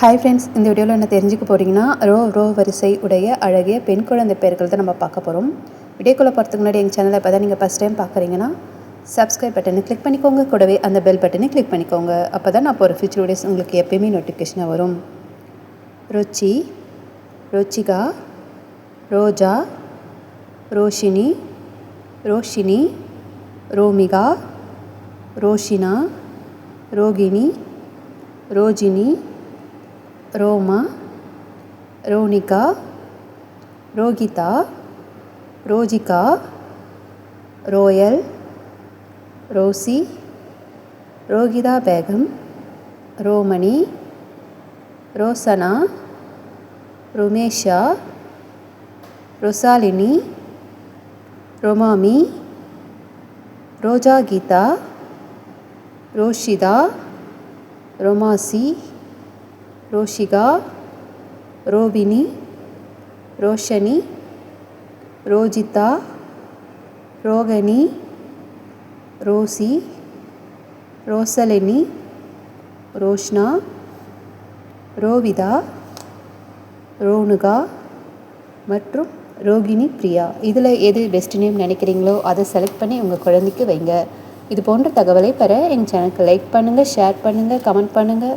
Hi friends இந்த வீடியோவில் என்ன தெரிஞ்சுக்க போகிறீங்கன்னா ரோ ரோ வரிசை உடைய அழகிய பெண் குழந்தை பெயர்கள் தான் நம்ம பார்க்க போகிறோம் வீடியோக்குள்ளே போகிறதுக்கு முன்னாடி எங்கள் சேனலை இப்போ தான் நீங்கள் ஃபஸ்ட் டைம் பார்க்குறீங்கன்னா சப்ஸ்கிரைப் பட்டனை கிளிக் பண்ணிக்கோங்க. கூடவே அந்த பெல் பட்டனை கிளிக் பண்ணிக்கோங்க. அப்போ தான் நான் போகிற ஃபியூச்சர் வீடியோஸ் உங்களுக்கு எப்பயுமே நோட்டிஃபிகேஷனாக வரும். Ruchi Ruchika Roja Roshini Roshini Romika Roshina Rohini Rojini Roma Ronika Rohitha Rojika Royal Rosie Rohitha Begum Romani Rosana Rumesha Rosalini Romami Roja Geetha Roshitha Romasi Roshika Robini Roshini Rojitha Rohani Rosie Rosalini Roshna Rovitha Ronuka மற்றும் ரோகிணி பிரியா. இதில் எது best name நினைக்கிறீங்களோ அதை select பண்ணி உங்கள் குழந்தைக்கு வைங்க. இது போன்ற தகவலை பெற என் சேனலுக்கு லைக் பண்ணுங்கள் ஷேர் பண்ணுங்கள் கமெண்ட் பண்ணுங்கள்